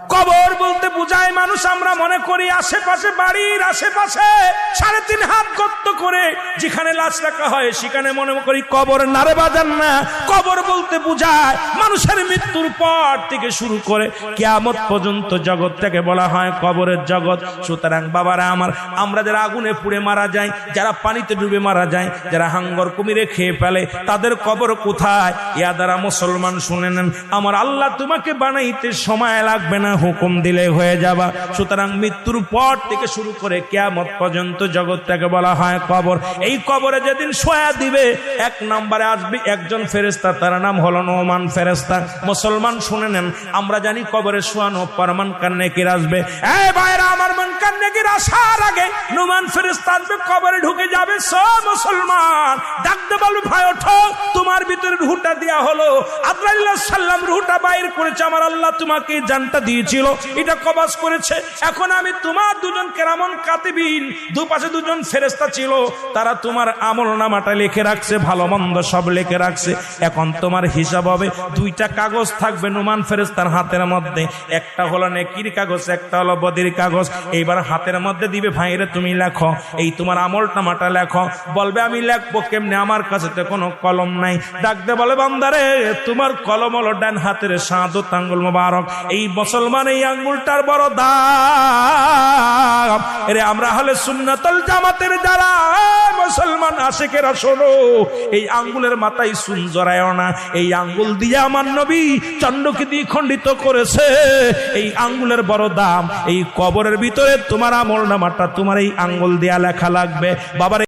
কবর বুঝায় মানুষ আমরা মনে করি আশেপাশে, বাড়ির আশেপাশে সাড়ে তিন হাত গর্ত করে যেখানে লাশ রাখা হয়, সেখানে মনে করি কবর নারে বাজান না। কবর বলতে বুঝায় মানুষের মৃত্যুর পর থেকে শুরু করে কেয়ামত পর্যন্ত জগৎটাকে বলা হয় কবরের জগৎ। সুতরাং বাবারা আমার, আমরা যারা আগুনে পুড়ে মারা যায় যারা পানিতে ডুবে মারা যায় যারা হাঙ্গর কুমিরে খেয়ে ফেলে, তাদের কবর কোথায়? ইয়া দ্বারা মুসলমান শুনে নেন, আমার আল্লাহ তোমাকে বানাইতে সময় লাগবে না, হুকুম দিলে হয়ে যাবা। সুতরাং মৃত্যুর পর থেকে শুরু করে কেয়ামত পর্যন্ত জগৎটাকে বলা হয় কবর। এই কবরে যেদিন শোয়া দিবে, এক নম্বরে আসবে একজন ফেরেস্তা তার নাম হলো নোমান ফেরেস্তা মুসলমান শুনে নেন, আমরা জানি কবরে শোয়ানো পরমান কান্নেকির আসবে। এ ভাইরা, আমার মন কান্নেকির আসার আগে নোমান ফেরেস্তা আসবে, কবরে ঢুকে যাবে সব মুসলমান। ডাকতে বলবে, ভাই, ওঠো। তোমার ভিতরে রুহটা দেয়া হলো। আব্রাহিল্লাহ সাল্লাম রুহটা বাইর করেছে। আমার আল্লাহ তোমাকে জানটা দিয়েছিল। এটা কবাস করেছে। এখন আমি তোমার দুজন কেরামন কাতিবিন, দুপাশে দুজন ফেরেস্তা ছিল। তারা তোমার আমল নামাটা লিখে রাখছে, ভালো মন্দ সব লিখে রাখছে। এখন তোমার হিসাব হবে, দুইটা কাগজ থাকবে নুমান ফেরেস্তার হাতের মধ্যে। একটা হলো নেকির কাগজ, একটা হলো বদির কাগজ। এইবার হাতের মধ্যে দিবে, ভাইরে, তুমি লেখো। এই তোমার আমল নামাটা লেখো। বলবে, আমি লেখবো কেমনে আমার কাছে তো কোনো কলম নাই। ডাকতে বলে, বান্দারে, তোমার কলম হলো ডান হাতের সাদত আঙ্গুল মোবারক। এই মুসলমান এই আঙ্গুলটার বড় দাম। এরে আমরা হলে সুন্নাতল জামাতের যারা, মুসলমান আশেকেরা শোনো, এই আঙ্গুলের মাথায় সুন জড়ায় না। এই আঙ্গুল দিয়ে আমার নবী চন্ডকে দিয়ে খণ্ডিত করেছে। এই আঙ্গুলের বড় দাম, এই কবরের ভিতরে তোমার আমল নামাটা, তোমার এই আঙ্গুল দেয়া লেখা লাগবে। বাবার